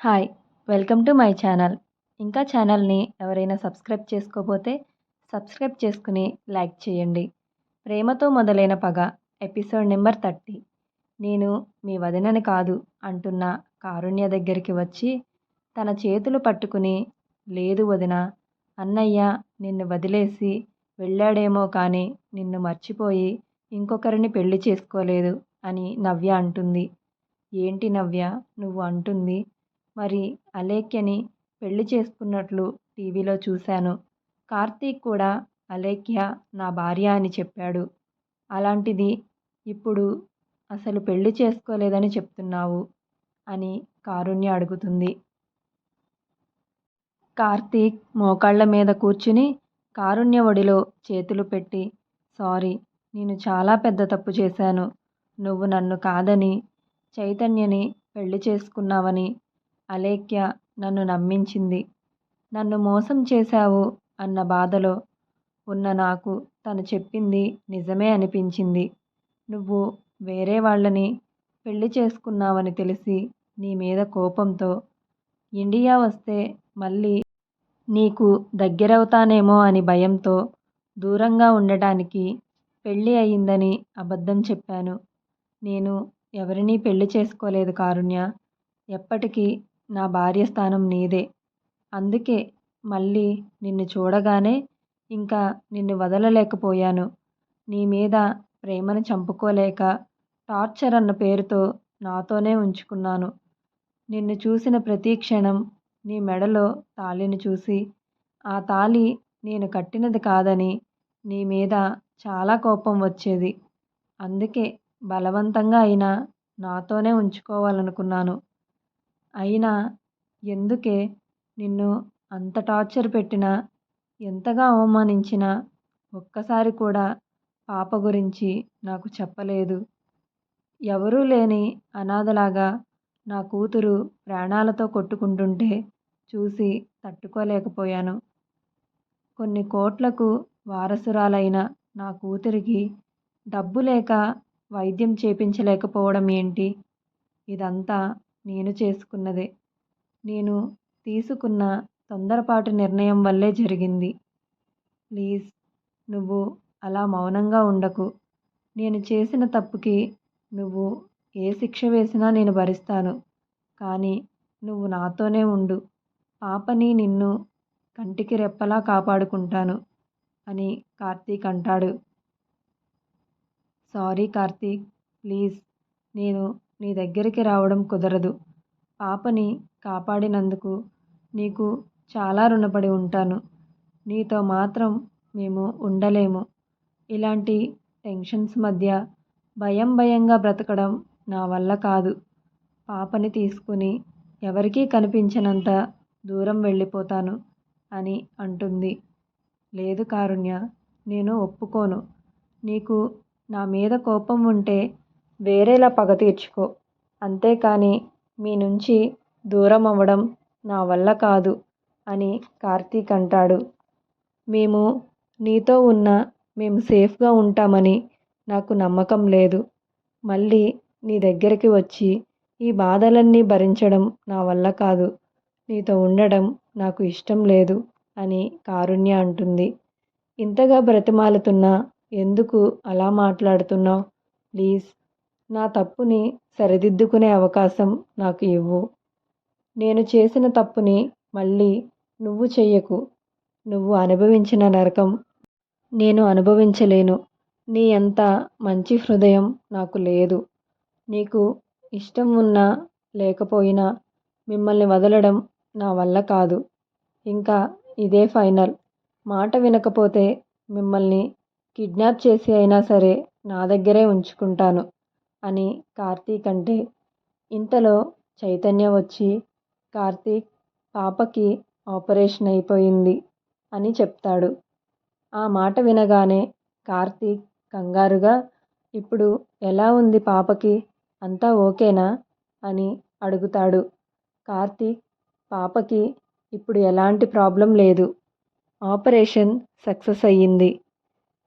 Hi welcome to my channel. ఇంకా ఛానల్ని ఎవరైనా సబ్స్క్రైబ్ చేసుకోపోతే సబ్స్క్రైబ్ చేసుకుని లైక్ చేయండి. ప్రేమతో మొదలైన పగ ఎపిసోడ్ నెంబర్ థర్టీ. నేను మీ వదినని కాదు అంటున్న కారుణ్య దగ్గరికి వచ్చి తన చేతులు పట్టుకుని లేదు వదిన అన్నయ్య నిన్ను వదిలేసి వెళ్ళాడేమో కానీ నిన్ను మర్చిపోయి ఇంకొకరిని పెళ్ళి చేసుకోలేదు అని నవ్య అంటుంది. ఏంటి నవ్య? నువ్వు అంటుంది మరి అలేఖ్యని పెళ్ళి చేసుకున్నట్లు టీవీలో చూశాను. కార్తీక్ కూడా అలేఖ్య నా భార్య అని చెప్పాడు. అలాంటిది ఇప్పుడు అసలు పెళ్ళి చేసుకోలేదని చెప్తున్నావు? అని కారుణ్య అడుగుతుంది. కార్తీక్ మోకాళ్ళ మీద కూర్చుని కారుణ్య ఒడిలో చేతులు పెట్టి సారీ నేను చాలా పెద్ద తప్పు చేశాను. నువ్వు నన్ను కాదని చైతన్యని పెళ్ళి చేసుకున్నావని అలేఖ్య నన్ను నమ్మించింది. నన్ను మోసం చేశావు అన్న బాధలో ఉన్న నాకు తను చెప్పింది నిజమే అనిపించింది. నువ్వు వేరే వాళ్ళని పెళ్ళి చేసుకున్నావని తెలిసి నీ మీద కోపంతో ఇండియా వస్తే మళ్ళీ నీకు దగ్గరవుతానేమో అని భయంతో దూరంగా ఉండటానికి పెళ్ళి అయిందని అబద్ధం చెప్పాను. నేను ఎవరినీ పెళ్ళి చేసుకోలేదు కారుణ్య. ఎప్పటికీ నా భార్య స్థానం నీదే. అందుకే మళ్ళీ నిన్ను చూడగానే ఇంకా నిన్ను వదలలేకపోయాను. నీ మీద ప్రేమను చంపుకోలేక టార్చర్ అన్న పేరుతో నాతోనే ఉంచుకున్నాను. నిన్ను చూసిన ప్రతి క్షణం నీ మెడలో తాళిని చూసి ఆ తాళి నేను కట్టినది కాదని నీ మీద చాలా కోపం వచ్చేది. అందుకే బలవంతంగా అయినా నాతోనే ఉంచుకోవాలనుకున్నాను. అయినా ఎందుకే నిన్ను అంత టార్చర్ పెట్టినా ఎంతగా అవమానించినా ఒక్కసారి కూడా పాప గురించి నాకు చెప్పలేదు. ఎవరూ లేని అనాథలాగా నా కూతురు ప్రాణాలతో కొట్టుకుంటుంటే చూసి తట్టుకోలేకపోయాను. కొన్ని కోట్లకు వారసురాలైన నా కూతురికి డబ్బు లేక వైద్యం చేపించలేకపోవడం ఏంటి? ఇదంతా నేను చేసుకున్నదే. నేను తీసుకున్న తొందరపాటు నిర్ణయం వల్లే జరిగింది. ప్లీజ్ నువ్వు అలా మౌనంగా ఉండకు. నేను చేసిన తప్పుకి నువ్వు ఏ శిక్ష వేసినా నేను భరిస్తాను. కానీ నువ్వు నాతోనే ఉండు. పాపని నిన్ను కంటికి రెప్పలా కాపాడుకుంటాను అని కార్తీక్ అంటాడు. సారీ కార్తీక్ ప్లీజ్ నేను నీ దగ్గరికి రావడం కుదరదు. పాపని కాపాడినందుకు నీకు చాలా రుణపడి ఉంటాను. నీతో మాత్రం మేము ఉండలేము. ఇలాంటి టెన్షన్స్ మధ్య భయం భయంగా బ్రతకడం నా వల్ల కాదు. పాపని తీసుకుని ఎవరికీ కనిపించనంత దూరం వెళ్ళిపోతాను అని అంటుంది. లేదు కారుణ్య నేను ఒప్పుకోను. నీకు నా మీద కోపం ఉంటే వేరేలా పగ తీర్చుకో. అంతేకాని మీ నుంచి దూరం అవ్వడం నా వల్ల కాదు అని కార్తీక్ అంటాడు. మేము నీతో ఉన్న మేము సేఫ్గా ఉంటామని నాకు నమ్మకం లేదు. మళ్ళీ నీ దగ్గరికి వచ్చి ఈ బాధలన్నీ భరించడం నా వల్ల కాదు. నీతో ఉండడం నాకు ఇష్టం లేదు అని కారుణ్య అంటుంది. ఇంతగా బ్రతిమాలుతున్నా ఎందుకు అలా మాట్లాడుతున్నావు? ప్లీజ్ నా తప్పుని సరిదిద్దుకునే అవకాశం నాకు ఇవ్వు. నేను చేసిన తప్పుని మళ్ళీ నువ్వు చెయ్యకు. నువ్వు అనుభవించిన నరకం నేను అనుభవించలేను. నీ అంత మంచి హృదయం నాకు లేదు. నీకు ఇష్టం ఉన్నా లేకపోయినా మిమ్మల్ని వదలడం నా వల్ల కాదు. ఇంకా ఇదే ఫైనల్. మాట వినకపోతే మిమ్మల్ని కిడ్నాప్ చేసి అయినా సరే నా దగ్గరే ఉంచుకుంటాను. అని కార్తీక్ అంటే ఇంతలో చైతన్య వచ్చి కార్తీక్ పాపకి ఆపరేషన్ అయిపోయింది అని చెప్తాడు. ఆ మాట వినగానే కార్తీక్ కంగారుగా ఇప్పుడు ఎలా ఉంది పాపకి? అంతా ఓకేనా? అని అడుగుతాడు. కార్తీక్ పాపకి ఇప్పుడు ఎలాంటి ప్రాబ్లం లేదు. ఆపరేషన్ సక్సెస్ అయ్యింది.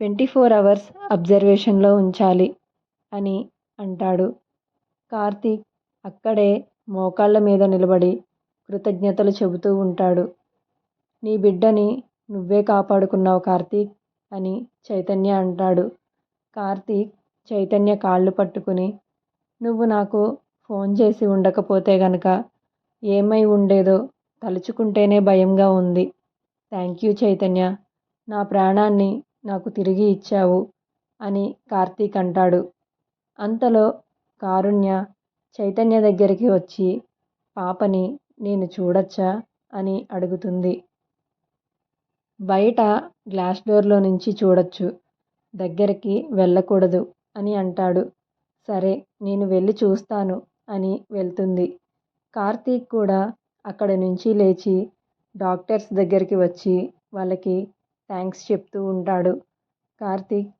ట్వంటీ ఫోర్ అవర్స్ అబ్జర్వేషన్లో ఉంచాలి అని అంటాడు. కార్తీక్ అక్కడే మోకాళ్ళ మీద నిలబడి కృతజ్ఞతలు చెబుతూ ఉంటాడు. నీ బిడ్డని నువ్వే కాపాడుకున్నావు కార్తీక్ అని చైతన్య అంటాడు. కార్తీక్ చైతన్య కాళ్ళు పట్టుకుని నువ్వు నాకు ఫోన్ చేసి ఉండకపోతే గనక ఏమై ఉండేదో తలుచుకుంటేనే భయంగా ఉంది. థ్యాంక్ యూ చైతన్య నా ప్రాణాన్ని నాకు తిరిగి ఇచ్చావు అని కార్తీక్ అంటాడు. అంతలో కారుణ్య చైతన్య దగ్గరికి వచ్చి పాపని నేను చూడొచ్చా? అని అడుగుతుంది. బయట గ్లాస్ డోర్లో నుంచి చూడొచ్చు. దగ్గరికి వెళ్ళకూడదు అని అంటాడు. సరే నేను వెళ్ళి చూస్తాను అని వెళ్తుంది. కార్తీక్ కూడా అక్కడ నుంచి లేచి డాక్టర్స్ దగ్గరికి వచ్చి వాళ్ళకి థ్యాంక్స్ చెప్తూ ఉంటాడు. కార్తీక్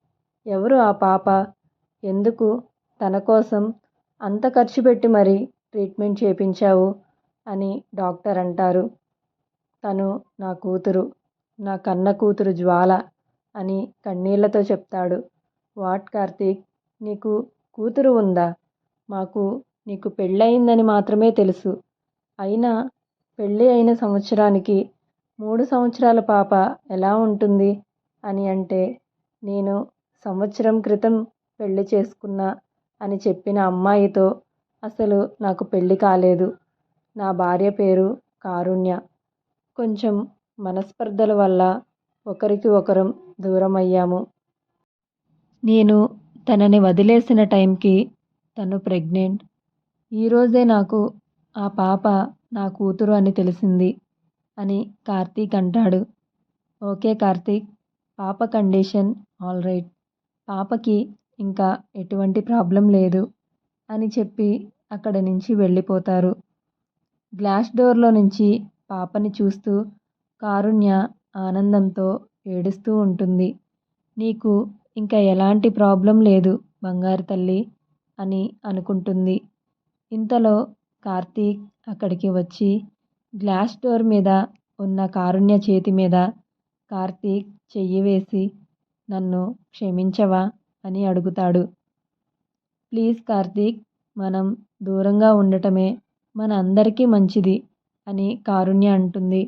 ఎవరు ఆ పాప? ఎందుకు? తన కోసం అంత ఖర్చు పెట్టి మరీ ట్రీట్మెంట్ చేయించావు అని డాక్టర్ అంటారు. తను నా కూతురు నా కన్న కూతురు జ్వాల అని కన్నీళ్ళతో చెప్తాడు. వాట్ కార్తీక్ నీకు కూతురు ఉందా? మాకు నీకు పెళ్ళయిందని మాత్రమే తెలుసు. అయినా పెళ్ళి అయిన సంవత్సరానికి మూడు సంవత్సరాల పాప ఎలా ఉంటుంది? అని అంటే నేను సంవత్సరం క్రితం పెళ్ళి చేసుకున్నా అని చెప్పిన అమ్మాయితో అసలు నాకు పెళ్ళి కాలేదు. నా భార్య పేరు కారుణ్య. కొంచెం మనస్పర్ధల వల్ల ఒకరికి ఒకరం దూరం అయ్యాము నేను తనని వదిలేసిన టైంకి తను ప్రెగ్నెంట్. ఈరోజే నాకు ఆ పాప నా కూతురు అని తెలిసింది అని కార్తీక్ అంటాడు. ఓకే కార్తీక్ పాప కండిషన్ ఆల్ రైట్. పాపకి ఇంకా ఎటువంటి ప్రాబ్లం లేదు అని చెప్పి అక్కడ నుంచి వెళ్ళిపోతారు. గ్లాస్ డోర్లో నుంచి పాపని చూస్తూ కారుణ్య ఆనందంతో ఏడుస్తూ ఉంటుంది. నీకు ఇంకా ఎలాంటి ప్రాబ్లం లేదు బంగారు తల్లి అని అనుకుంటుంది. ఇంతలో కార్తీక్ అక్కడికి వచ్చి గ్లాస్ డోర్ మీద ఉన్న కారుణ్య చేతి మీద కార్తీక్ చెయ్యి వేసి నన్ను క్షమించవా? అని అడుగుతాడు. ప్లీజ్ కార్తీక్ మనం దూరంగా ఉండటమే మన అందరికీ మంచిది అని కారుణ్య అంటుంది.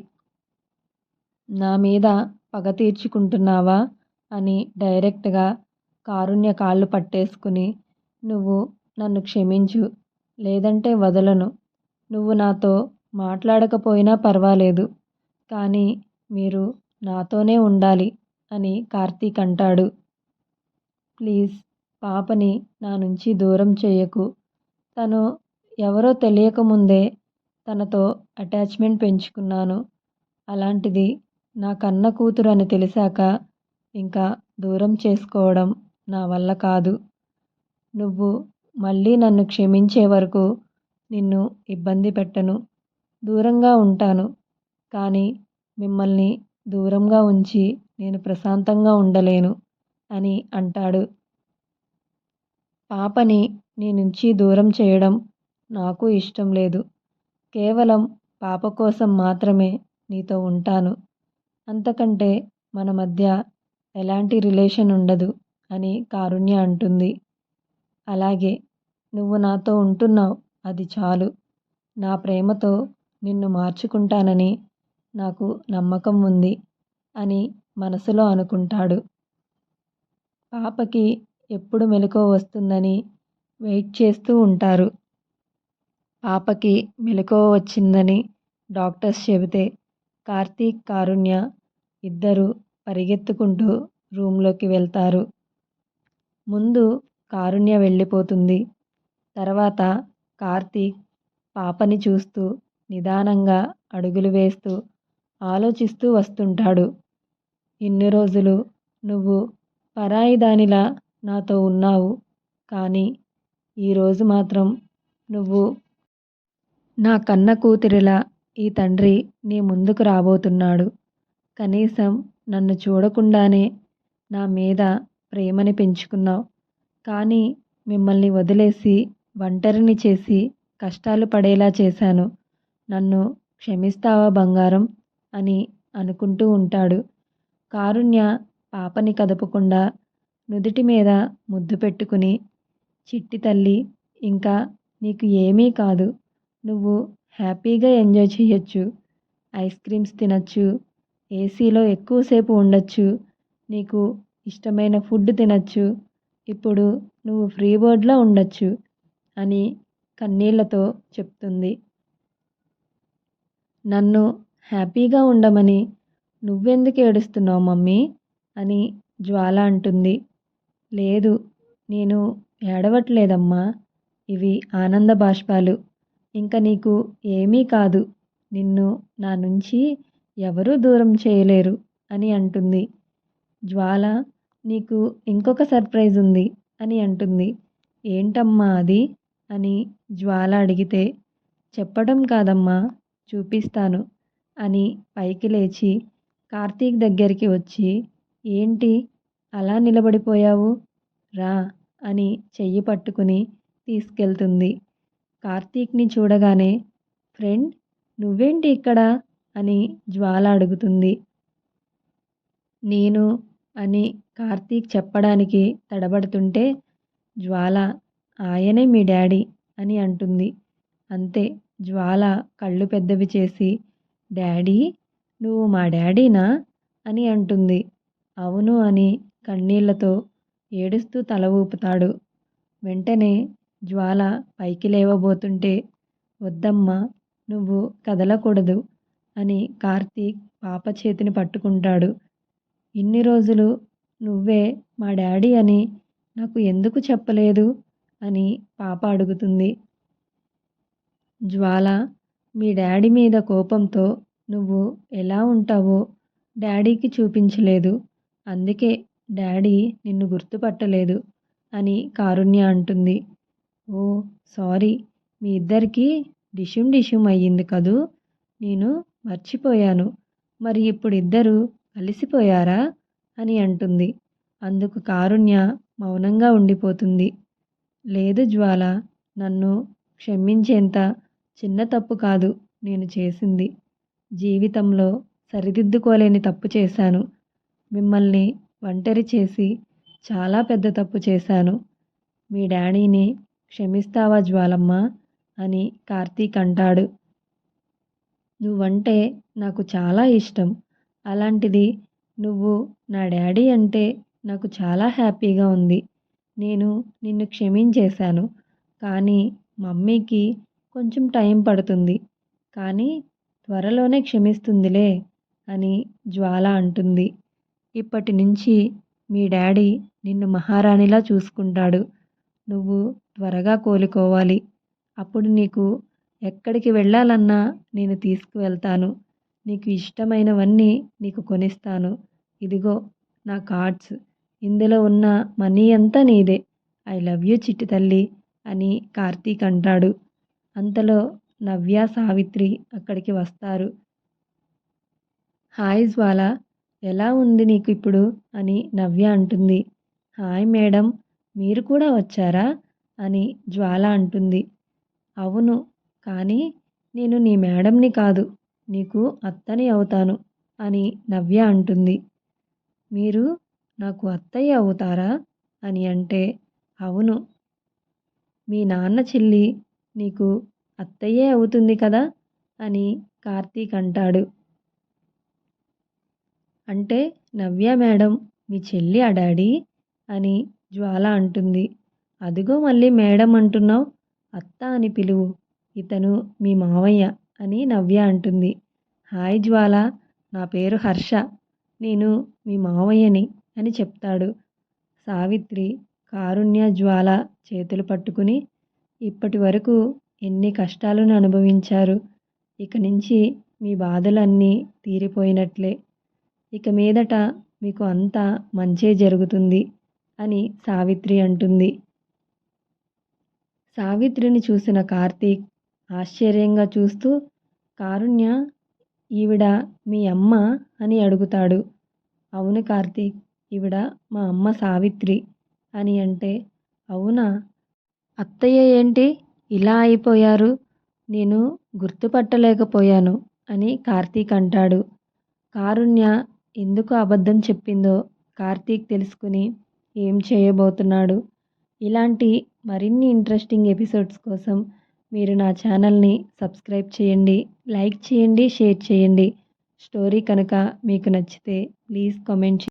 నా మీద పగ తీర్చుకుంటున్నావా అని డైరెక్ట్గా కారుణ్య కాళ్ళు పట్టేసుకుని నువ్వు నన్ను క్షమించు లేదంటే వదలను. నువ్వు నాతో మాట్లాడకపోయినా పర్వాలేదు కానీ మీరు నాతోనే ఉండాలి అని కార్తీక్ అంటాడు. ప్లీజ్ పాపని నా నుంచి దూరం చేయకు. తను ఎవరో తెలియకముందే తనతో అటాచ్మెంట్ పెంచుకున్నాను. అలాంటిది నా కన్న కూతురు అని తెలిసాక ఇంకా దూరం చేసుకోవడం నా వల్ల కాదు. నువ్వు మళ్ళీ నన్ను క్షమించే వరకు నిన్ను ఇబ్బంది పెట్టను. దూరంగా ఉంటాను కానీ మిమ్మల్ని దూరంగా ఉంచి నేను ప్రశాంతంగా ఉండలేను. అని అంటాడు. పాపని నీ నుంచి దూరం చేయడం నాకు ఇష్టం లేదు. కేవలం పాప కోసం మాత్రమే నీతో ఉంటాను. అంతకంటే మన మధ్య ఎలాంటి రిలేషన్ ఉండదు అని కారుణ్య అంటుంది. అలాగే నువ్వు నాతో ఉంటున్నావు అది చాలు. నా ప్రేమతో నిన్ను మార్చుకుంటానని నాకు నమ్మకం ఉంది అని మనసులో అనుకుంటాడు. పాపకి ఎప్పుడు మెలకువ వస్తుందని వెయిట్ చేస్తూ ఉంటారు. పాపకి మెలకువ వచ్చిందని డాక్టర్స్ చెబితే కార్తీక్ కారుణ్య ఇద్దరు పరిగెత్తుకుంటూ రూమ్లోకి వెళ్తారు. ముందు కారుణ్య వెళ్ళిపోతుంది. తర్వాత కార్తీక్ పాపని చూస్తూ నిదానంగా అడుగులు వేస్తూ ఆలోచిస్తూ వస్తుంటాడు. ఇన్ని రోజులు నువ్వు పరాయి దానిలా నాతో ఉన్నావు. కానీ ఈరోజు మాత్రం నువ్వు నా కన్న కూతురిలా ఈ తండ్రి నీ ముందుకు రాబోతున్నాడు. కనీసం నన్ను చూడకుండానే నా మీద ప్రేమని పెంచుకున్నావు. కానీ మిమ్మల్ని వదిలేసి ఒంటరిని చేసి కష్టాలు పడేలా చేశాను. నన్ను క్షమిస్తావా బంగారం? అని అనుకుంటూ ఉంటాడు. కారుణ్య పాపని కదపకుండా నుదుటి మీద ముద్దు పెట్టుకుని చిట్టి తల్లి ఇంకా నీకు ఏమీ కాదు. నువ్వు హ్యాపీగా ఎంజాయ్ చేయొచ్చు ఐస్ క్రీమ్స్ తినచ్చు. ఏసీలో ఎక్కువసేపు ఉండొచ్చు. నీకు ఇష్టమైన ఫుడ్ తినచ్చు. ఇప్పుడు నువ్వు ఫ్రీ బర్డ్లా ఉండొచ్చు అని కన్నీళ్ళతో చెప్తుంది. నన్ను హ్యాపీగా ఉండమని నువ్వెందుకు ఏడుస్తున్నావు మమ్మీ? అని జ్వాల అంటుంది. లేదు నేను ఏడవట్లేదమ్మా. ఇవి ఆనంద బాష్పాలు. ఇంకా నీకు ఏమీ కాదు. నిన్ను నా నుంచి ఎవరూ దూరం చేయలేరు అని అంటుంది. జ్వాల నీకు ఇంకొక సర్ప్రైజ్ ఉంది అని అంటుంది. ఏంటమ్మా అది? అని జ్వాల అడిగితే చెప్పడం కాదమ్మా చూపిస్తాను అని పైకి లేచి కార్తీక్ దగ్గరికి వచ్చి ఏంటి? అలా నిలబడిపోయావు? రా అని చెయ్యి పట్టుకుని తీసుకెళ్తుంది. కార్తీక్ని చూడగానే ఫ్రెండ్ నువ్వేంటి ఇక్కడ? అని జ్వాల అడుగుతుంది. నేను అని కార్తీక్ చెప్పడానికి తడబడుతుంటే జ్వాల ఆయనే మీ డాడీ అని అంటుంది. అంతే జ్వాల కళ్ళు పెద్దవి చేసి డాడీ నువ్వు మా డాడీనా? అని అంటుంది. అవును అని కన్నీళ్ళతో ఏడుస్తూ తల ఊపుతాడు. వెంటనే జ్వాల పైకి లేవబోతుంటే వద్దమ్మా నువ్వు కదలకూడదు అని కార్తీక్ పాప చేతిని పట్టుకుంటాడు. ఇన్ని రోజులు నువ్వే మా డాడీ అని నాకు ఎందుకు చెప్పలేదు? అని పాప అడుగుతుంది. జ్వాల మీ డాడీ మీద కోపంతో నువ్వు ఎలా ఉంటావో డాడీకి చూపించలేదు. అందుకే డాడీ నిన్ను గుర్తుపట్టలేదు అని కారుణ్య అంటుంది. ఓ సారీ. మీ ఇద్దరికీ డిషుమ్ డిషుమ్ అయ్యింది కదూ? నేను మర్చిపోయాను. మరి ఇప్పుడు ఇద్దరు కలిసిపోయారా? అని అంటుంది. అందుకు కారుణ్య మౌనంగా ఉండిపోతుంది. లేదు జ్వాల నన్ను క్షమించేంత చిన్న తప్పు కాదు నేను చేసింది. జీవితంలో సరిదిద్దుకోలేని తప్పు చేశాను. మిమ్మల్ని ఒంటరి చేసి చాలా పెద్ద తప్పు చేశాను. మీ డాడీని క్షమిస్తావా జ్వాలమ్మ? అని కార్తీక్ అంటాడు. నువ్వంటే నాకు చాలా ఇష్టం. అలాంటిది నువ్వు నా డాడీ అంటే నాకు చాలా హ్యాపీగా ఉంది. నేను నిన్ను క్షమించేశాను. కానీ మమ్మీకి కొంచెం టైం పడుతుంది. కానీ త్వరలోనే క్షమిస్తుందిలే అని జ్వాల అంటుంది. ఇప్పటి నుంచి మీ డాడీ నిన్ను మహారాణిలా చూసుకుంటాడు. నువ్వు త్వరగా కోలుకోవాలి. అప్పుడు నీకు ఎక్కడికి వెళ్ళాలన్నా నేను తీసుకువెళ్తాను. నీకు ఇష్టమైనవన్నీ నీకు కొనిస్తాను. ఇదిగో నా కార్డ్స్. ఇందులో ఉన్న మనీ అంతా నీదే. ఐ లవ్ యూ చిట్టి తల్లి అని కార్తీక్ అంటాడు. అంతలో నవ్య సావిత్రి అక్కడికి వస్తారు. హాయ్ జ్వాల. ఎలా ఉంది నీకు ఇప్పుడు? అని నవ్య అంటుంది. హాయ్ మేడం మీరు కూడా వచ్చారా? అని జ్వాల అంటుంది. అవును కానీ నేను నీ మేడంని కాదు నీకు అత్తని అవుతాను అని నవ్య అంటుంది. మీరు నాకు అత్తయ్య అవుతారా? అని అంటే అవును. మీ నాన్న చెల్లి నీకు అత్తయ్యే అవుతుంది కదా? అని కార్తీక్ అంటాడు. అంటే నవ్య మేడం మీ చెల్లి ఆ డాడీ అని జ్వాల అంటుంది. అదిగో మళ్ళీ మేడం అంటున్నావు అత్త అని పిలువు ఇతను మీ మావయ్య అని నవ్య అంటుంది. హాయ్ జ్వాల నా పేరు హర్ష నేను మీ మావయ్యని అని చెప్తాడు. సావిత్రి కారుణ్య జ్వాల చేతులు పట్టుకుని ఇప్పటి వరకు ఎన్ని కష్టాలను అనుభవించారు ఇక నుంచి మీ బాధలన్నీ తీరిపోయినట్లే. ఇక మీదట మీకు అంతా మంచే జరుగుతుంది అని సావిత్రి అంటుంది. సావిత్రిని చూసిన కార్తీక్ ఆశ్చర్యంగా చూస్తూ కారుణ్య ఈవిడ మీ అమ్మ అని అడుగుతాడు. అవును కార్తీక్ ఈవిడ మా అమ్మ సావిత్రి అని అంటే అవునా? అత్తయ్య ఏంటి? ఇలా అయిపోయారు. నేను గుర్తుపట్టలేకపోయాను అని కార్తీక్ అంటాడు. కారుణ్య ఎందుకు అబద్ధం చెప్పిందో కార్తీక్ తెలుసుకుని ఏం చేయబోతున్నాడు. ఇలాంటి మరిన్ని ఇంట్రెస్టింగ్ ఎపిసోడ్స్ కోసం మీరు నా ఛానల్ని సబ్స్క్రైబ్ చేయండి లైక్ చేయండి షేర్ చేయండి. స్టోరీ కనుక మీకు నచ్చితే ప్లీజ్ కామెంట్